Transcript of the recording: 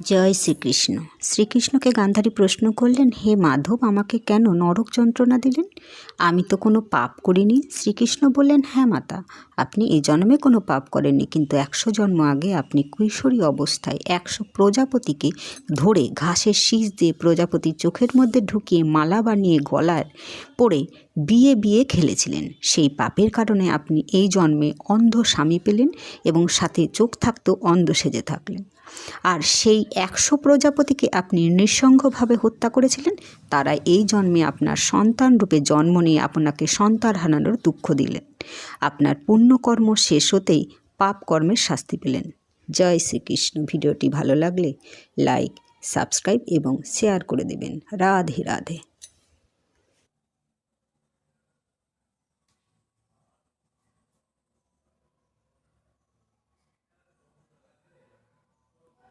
জয় শ্রীকৃষ্ণ। শ্রীকৃষ্ণকে গান্ধারী প্রশ্ন করলেন, হে মাধব, আমাকে কেন নরক যন্ত্রণা দিলেন? আমি তো কোনো পাপ করিনি। শ্রীকৃষ্ণ বললেন হ্যাঁ মাতা, আপনি এই জন্মে কোনো পাপ করেননি, কিন্তু একশো জন্ম আগে আপনি কৈশোরী অবস্থায় একশো প্রজাপতিকে ধরে ঘাসের শীষ দিয়ে প্রজাপতির চোখের মধ্যে ঢুকিয়ে মালা বানিয়ে গলার পরে বিয়ে বিয়ে খেলেছিলেন। সেই পাপের কারণে আপনি এই জন্মে অন্ধ স্বামী পেলেন এবং সাথে চোখ থাকতেও অন্ধ সেজে থাকলেন। আর সেই একশো প্রজাপতিকে আপনি নৃসঙ্গভাবে হত্যা করেছিলেন, তারা এই জন্মে আপনার সন্তান রূপে জন্ম নিয়ে আপনাকে সন্তান হারানোর দুঃখ দিলেন। আপনার পুণ্যকর্ম শেষ হতেই পাপ কর্মের শাস্তি পেলেন। জয় শ্রীকৃষ্ণ। ভিডিওটি ভালো লাগলে লাইক, সাবস্ক্রাইব এবং শেয়ার করে দেবেন। রাধে রাধে।